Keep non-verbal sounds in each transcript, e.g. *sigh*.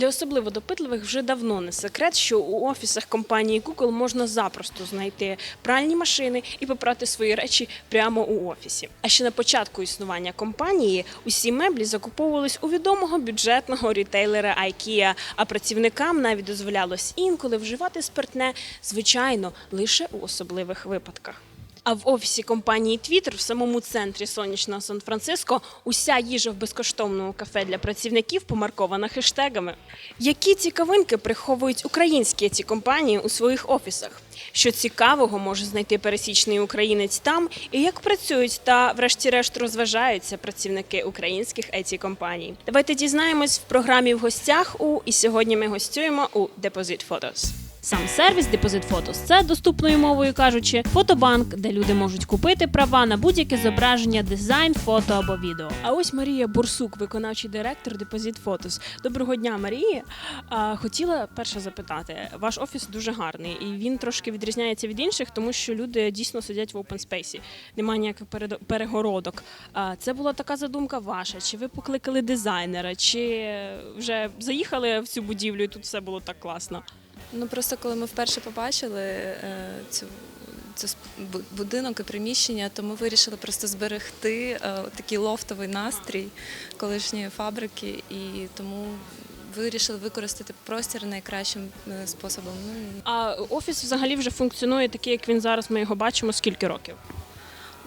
Для особливо допитливих вже давно не секрет, що у офісах компанії Google можна запросто знайти пральні машини і попрати свої речі прямо у офісі. А ще на початку існування компанії усі меблі закуповувались у відомого бюджетного рітейлера IKEA, а працівникам навіть дозволялось інколи вживати спиртне, звичайно, лише у особливих випадках. А в офісі компанії Twitter в самому центрі сонячного Сан-Франциско уся їжа в безкоштовному кафе для працівників помаркована хештегами. Які цікавинки приховують українські ці компанії у своїх офісах? Що цікавого може знайти пересічний українець там, і як працюють та, врешті-решт, розважаються працівники українських еті компаній? Давайте дізнаємось в програмі в гостях у і сьогодні ми гостюємо у Deposit Photos. Сам сервіс Deposit Photos – це доступною мовою кажучи, фотобанк, де люди можуть купити права на будь-яке зображення, дизайн, фото або відео. А ось Марія Бурсук, виконавчий директор Deposit Photos. Доброго дня, Марія. А, хотіла перше запитати, ваш офіс дуже гарний, і він трошки відрізняється від інших, тому що люди дійсно сидять в open space. Немає ніяких перегородок. Це була така задумка ваша? Чи ви покликали дизайнера, чи вже заїхали в цю будівлю, і тут все було так класно? Ну просто коли ми вперше побачили е, цю. Це будинок і приміщення, то ми вирішили просто зберегти е, такий лофтовий настрій колишньої фабрики, і тому вирішили використати простір найкращим е, способом. Ну, А офіс взагалі вже функціонує такий, як він зараз. Ми його бачимо. Скільки років?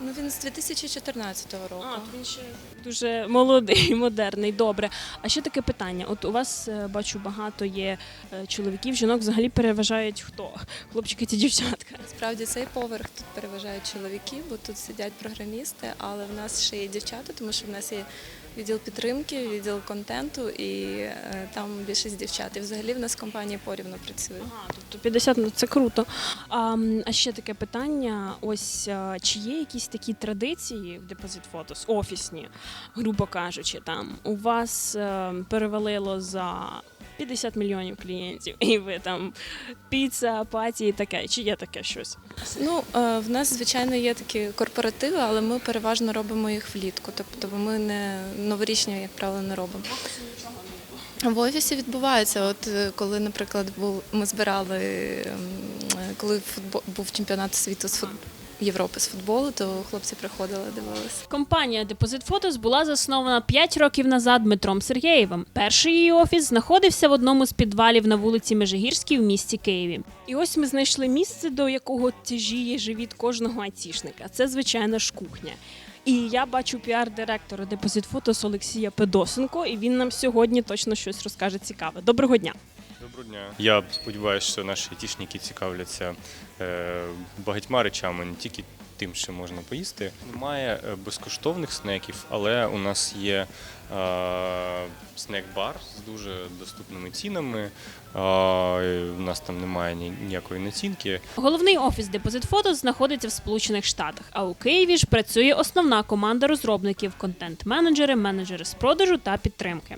Ну він з 2014 року. А, він ще дуже молодий, *laughs* модерний. Добре. А ще таке питання: от у вас е, бачу багато є е, чоловіків, жінок взагалі переважають хто? Хлопчики чи дівчатка? Справді цей поверх тут переважають чоловіки, бо тут сидять програмісти, але в нас ще є дівчата, тому що в нас є відділ підтримки, відділ контенту, і е, там більшість дівчат. І взагалі в нас компанія порівно працює. Ага, тобто 50, ну це круто. А, а ще таке питання: ось е, чи є якісь такі традиції в депозит фотос, офісні, грубо кажучи, там у вас е, перевалило за 50 мільйонів клієнтів, і ви там піца, паті і таке. Чи є таке щось? Ну, в нас, звичайно, є такі корпоративи, але ми переважно робимо їх влітку. Тобто ми не новорічні, як правило, не робимо. В офісі відбувається. От е, коли, наприклад, був ми збирали, ем, коли футбол був чемпіонат світу з фут... Європи з футболу, то хлопці приходили, дивилися. Компанія Deposit Photos була заснована 5 років назад Дмитром Сергєєвим. Перший її офіс знаходився в одному з підвалів на вулиці Межигірській в місті Києві. І ось ми знайшли місце, до якого тяжіє живіт кожного айтішника. Це звичайно ж кухня. І я бачу піар-директора Deposit Photos Олексія Педосенко, і він нам сьогодні точно щось розкаже цікаве. Доброго дня! Доброго дня. Я сподіваюся, що наші айтішники цікавляться е, багатьма речами, не тільки тим, що можна поїсти. Немає е, безкоштовних снеків, але у нас є е, снек-бар з дуже доступними цінами. У нас там немає ніякої націнки. Головний офіс Deposit Photos знаходиться в Сполучених Штатах, а у Києві ж працює основна команда розробників, контент-менеджери, менеджери з продажу та підтримки.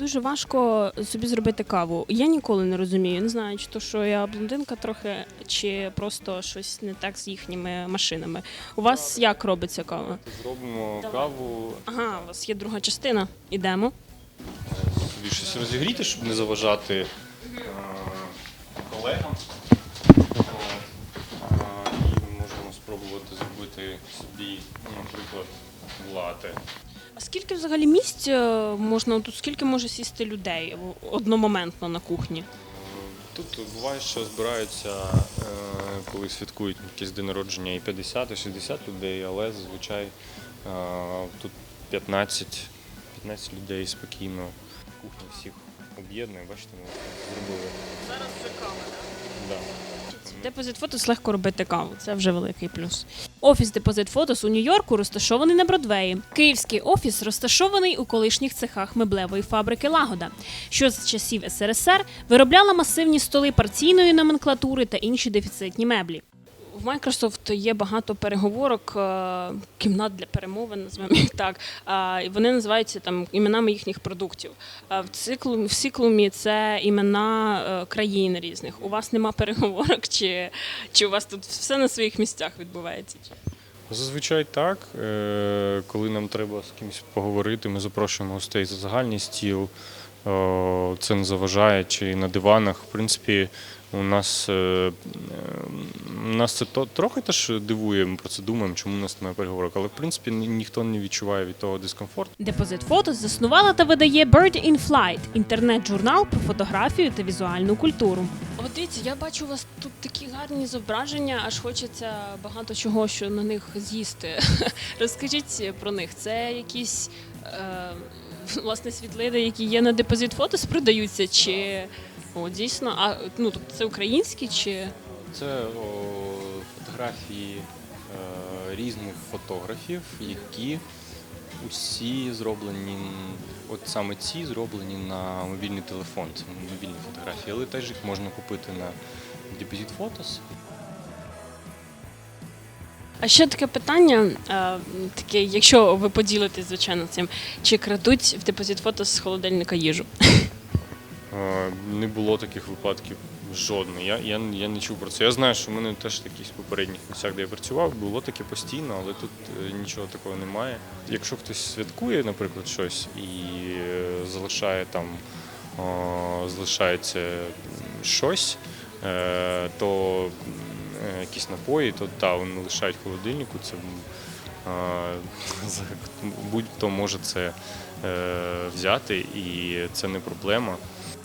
Дуже важко собі зробити каву. Я ніколи не розумію. Не знаю, чи то, що я блондинка трохи, чи просто щось не так з їхніми машинами. У вас як робиться кава? Зробимо Давай. каву, Ага, у вас є друга частина. Ідемо. собі щось розігріти, щоб не заважати е, колегам. От. Е, І можемо спробувати зробити собі, ну, наприклад, лате. А скільки взагалі місць е, можна тут? Скільки може сісти людей одномоментно на кухні? Тут буває, що збираються, е, коли святкують якийсь день народження, і 50, і 60 людей, але зазвичай е, тут 15, 15 людей спокійно. Кухня всіх об'єднує, бачите, ми зробили. Зараз вже кава, Да. Депозит Фотос легко робити каву. Це вже великий плюс. Офіс Депозит Фотос у Нью-Йорку розташований на Бродвеї. Київський офіс розташований у колишніх цехах меблевої фабрики Лагода, що з часів СРСР виробляла масивні столи партійної номенклатури та інші дефіцитні меблі. В Microsoft є багато переговорок, е, кімнат для перемовин, називаємо їх так. І Вони називаються там іменами їхніх продуктів. В циклу в сіклумі це імена е, країн різних. У вас нема переговорок, чи, чи у вас тут все на своїх місцях відбувається? Зазвичай так. Е, Коли нам треба з кимось поговорити, ми запрошуємо гостей за загальний стіл. це не заважає, чи на диванах. В принципі, у нас, е, нас це то, трохи теж дивує, ми про це думаємо, чому у нас немає переговорок. Але в принципі ніхто не відчуває від того дискомфорту. Депозит Фото заснувала та видає Bird in Flight – інтернет-журнал про фотографію та візуальну культуру. От дивіться, я бачу у вас тут такі гарні зображення, аж хочеться багато чого, що на них з'їсти. *laughs* Розкажіть про них. Це якісь е, власне світлини, які є на депозит фото, продаються, чи о, дійсно? А ну тобто це українські чи Це о, фотографії е, різних фотографів, які усі зроблені, от саме ці зроблені на мобільний телефон. Це мобільні фотографії, але теж їх можна купити на Deposit Photos. А ще таке питання, е, таке, якщо ви поділитесь, звичайно, цим, чи крадуть в депозит фото з холодильника їжу? Не було таких випадків жодних. Я, я, я не чув про це. Я знаю, що в мене теж в попередніх місцях, де я працював, було таке постійно, але тут е, нічого такого немає. Якщо хтось святкує, наприклад, щось і е, залишає там, залишається щось, е, то якісь напої, то так, вони лишають в холодильнику. Це *laughs* будь-хто може це взяти, і це не проблема.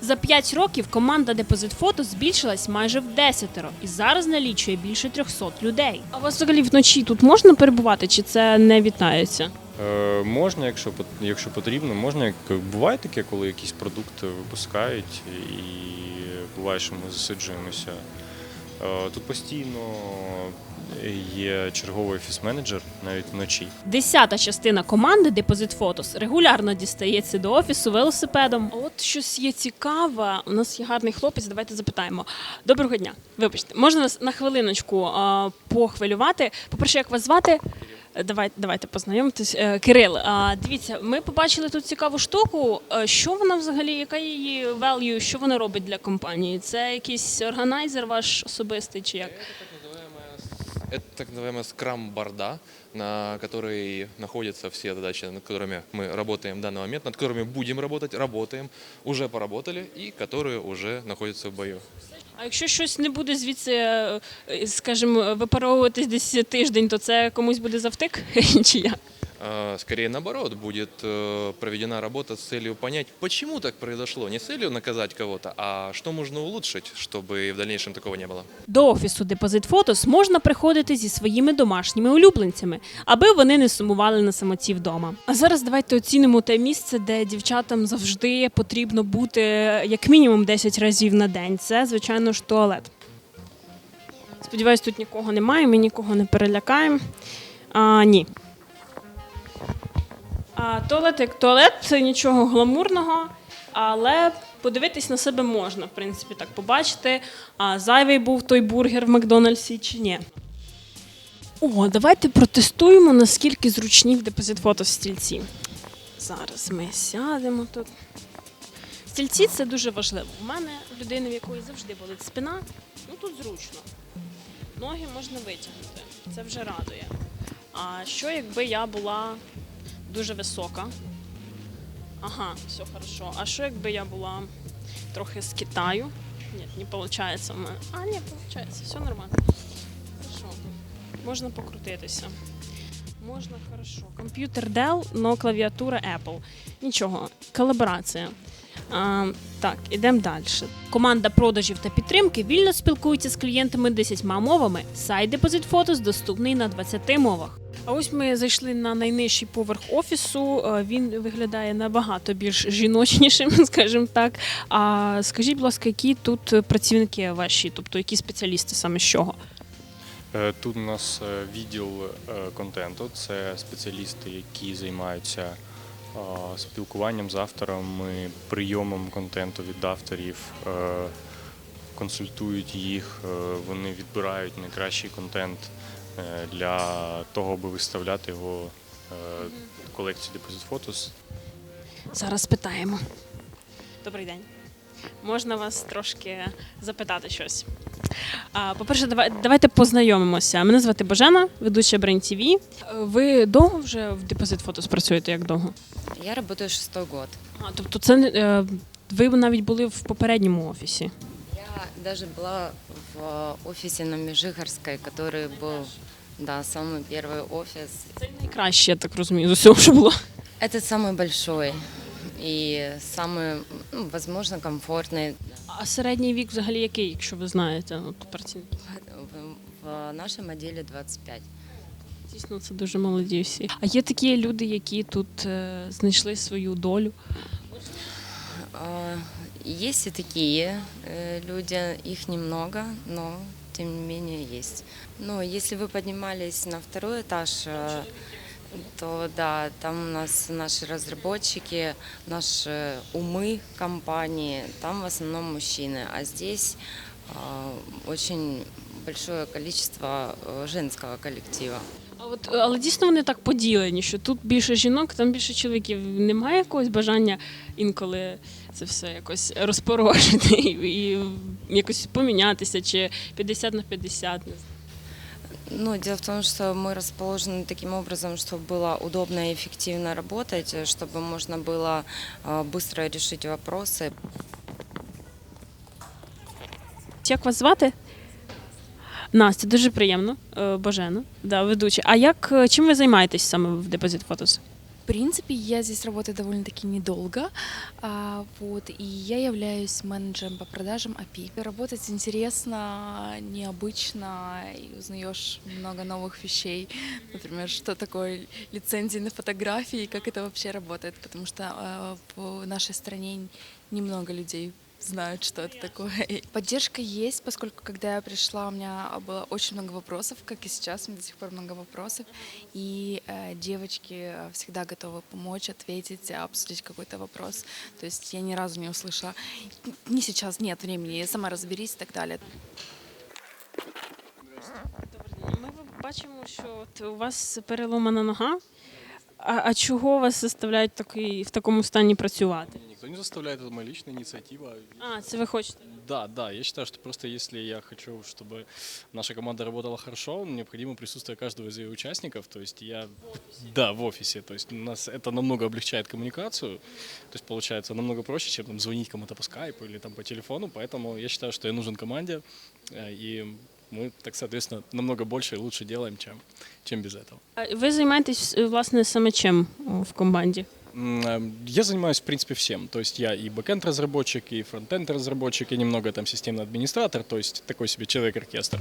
За 5 років команда Депозит Фото збільшилась майже в десятеро і зараз налічує більше 300 людей. А вас взагалі вночі тут можна перебувати, чи це не вітається? Е, можна, якщо якщо потрібно, можна як буває таке, коли якісь продукти випускають, і буває, що ми засиджуємося. Е, Тут постійно є черговий офіс-менеджер навіть вночі. Десята частина команди Депозит Фотос регулярно дістається до офісу велосипедом. От щось є цікаве. У нас є гарний хлопець. Давайте запитаємо. Доброго дня. Вибачте, можна нас на хвилиночку а, похвилювати? По-перше, як вас звати? Давайте, давайте познайомитись. Е, Кирил, дивіться, ми побачили тут цікаву штуку. Е, Що вона взагалі, яка її value, що вона робить для компанії? Це якийсь органайзер ваш особистий чи як? Это так называемая скрам-борда, на которой находятся все задачи, над которыми мы работаем в данный момент, над которыми будем работать, работаем, уже поработали и которые уже находятся в бою. А якщо щось не буде звідси, е, е, скажімо, випаровуватись десь тиждень, то це комусь буде завтик? *laughs* Чи як? А, Скорее наоборот, будет э, проведена работа с целью понять, почему так произошло. Не с целью наказать кого-то, а что можно улучшить, чтобы в дальнейшем такого не было. До офісу Депозит Фотос можна приходити зі своїми домашніми улюбленцями, аби вони не сумували на самоті вдома. А зараз давайте оцінимо те місце, де дівчатам завжди потрібно бути як мінімум 10 разів на день. Це, звичайно ж, туалет. Сподіваюсь, тут нікого немає, ми нікого не перелякаємо. А, ні. А, туалет як туалет, це нічого гламурного, але подивитись на себе можна, в принципі, так побачити. А зайвий був той бургер в Макдональдсі чи ні. О, давайте протестуємо, наскільки зручні в депозит фото стільці. Зараз ми сядемо тут. Стільці це дуже важливо. У мене людина, в якої завжди болить спина, ну тут зручно. Ноги можна витягнути. Це вже радує. А що якби я була дуже висока? Ага, все хорошо. А що якби я була трохи з Китаю? Ні, не виходить мене. А, ні, виходить, все нормально. Хорошо. Можна покрутитися. Можна хорошо. Комп'ютер Dell, но клавіатура Apple. Нічого, колаборація. А, так, ідемо далі. Команда продажів та підтримки вільно спілкується з клієнтами 10 мовами. Сайт Депозит Фотос доступний на 20 мовах. А ось ми зайшли на найнижчий поверх офісу. Е, Він виглядає набагато більш жіночнішим, *laughs* скажімо так. А скажіть, будь ласка, які тут працівники ваші, тобто які спеціалісти саме з чого? Е, Тут у нас е, відділ контенту, це спеціалісти, які займаються спілкуванням з авторами, прийомом контенту від авторів, консультують їх, вони відбирають найкращий контент для того, аби виставляти його е, в колекцію Deposit Photos. Зараз питаємо. Добрий день. Можна вас трошки запитати щось. По-перше, давайте познайомимося. Мене звати Божена, ведуча Brain TV. Ви довго вже в депозит фото працюєте? Як довго? Я работаю шестой год. А, тобто, це е, ви навіть були в попередньому офісі Я даже была в офисе на Межигорской, который был, да, самый первый офис. Це найкраще, я так розумію, з усього, що було. Это самый большой и самый, ну, возможно, комфортный А середній вік взагалі який, якщо ви знаєте? От працівників? в, в нашем отделе 25. Дійсно, це дуже молоді всі. А є такі люди, які тут е, знайшли свою долю. А, Есть и такие э, люди, их немного, но тем не менее есть. Но если вы поднимались на второй этаж, э, то да, там у нас наши разработчики, наши умы компании, там в основном мужчины, а здесь а, очень большое количество э, женского коллектива. А от, е, але дійсно вони так поділені, що тут більше жінок, там більше чоловіків. Немає якогось бажання інколи це все якось розпорожити і, *laughs* і якось помінятися, чи 50 на 50. не знаю. Ну, дело в том, что мы расположены таким образом, чтобы было удобно и эффективно работать, э, чтобы можно было э, быстро решить вопросы. Як вас звати? Настя, дуже приємно. Е, Божена, да, ведуча. А як е, чим ви займаєтесь саме в Депозит Фотос? В принципе, я здесь работаю довольно-таки недолго, а, вот, и я являюсь менеджером по продажам API. Работать интересно, необычно, и узнаешь много новых вещей. Например, что такое лицензии на фотографии, и как это вообще работает, потому что а, в нашей стране немного людей знают, что это такое. Поддержка есть, поскольку когда я пришла, у меня было очень много вопросов, как и сейчас, у меня до сих пор много вопросов. И э, девочки э, всегда готовы помочь, ответить, э, обсудить какой-то вопрос. То есть я ни разу не услышала, не сейчас, нет времени, сама разберись и так далее. Ми бачимо, що от у вас переломана нога. А, а чого вас заставляють такий, в такому стані працювати? Никто не заставляет, это моя личная инициатива. А, це ви хочете? Да, да, я считаю, что просто если я хочу, чтобы наша команда работала хорошо, необходимо присутствие каждого из ее участников. То есть я... Да, в офисе. То есть у нас это намного облегчает коммуникацию. То есть получается намного проще, чем там, звонить кому-то по скайпу или там по телефону. Поэтому я считаю, что я нужен команде. э, И мы, так соответственно, намного больше и лучше делаем, чем, чем без этого. А ви займаєтесь е, власне саме чим о, в команді? М, э, Я занимаюсь, в принципе, всем. То есть я и бэкенд-разработчик, и фронтенд-разработчик, и немного там системный администратор, то есть такой себе человек-оркестр.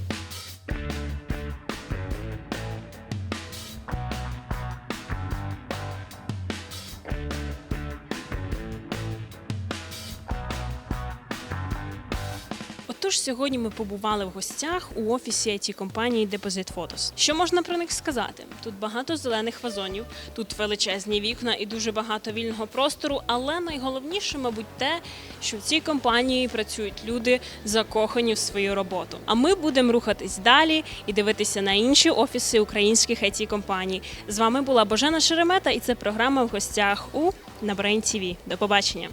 Отож, сьогодні ми побували в гостях у офісі it компанії Deposit Photos. Що можна про них сказати? Тут багато зелених вазонів, тут величезні вікна і дуже багато вільного простору. Але найголовніше, мабуть, те, що в цій компанії працюють люди, закохані в свою роботу. А ми будемо рухатись далі і дивитися на інші офіси українських it компаній. З вами була Божена Шеремета, і це програма в гостях у на Brain TV. До побачення.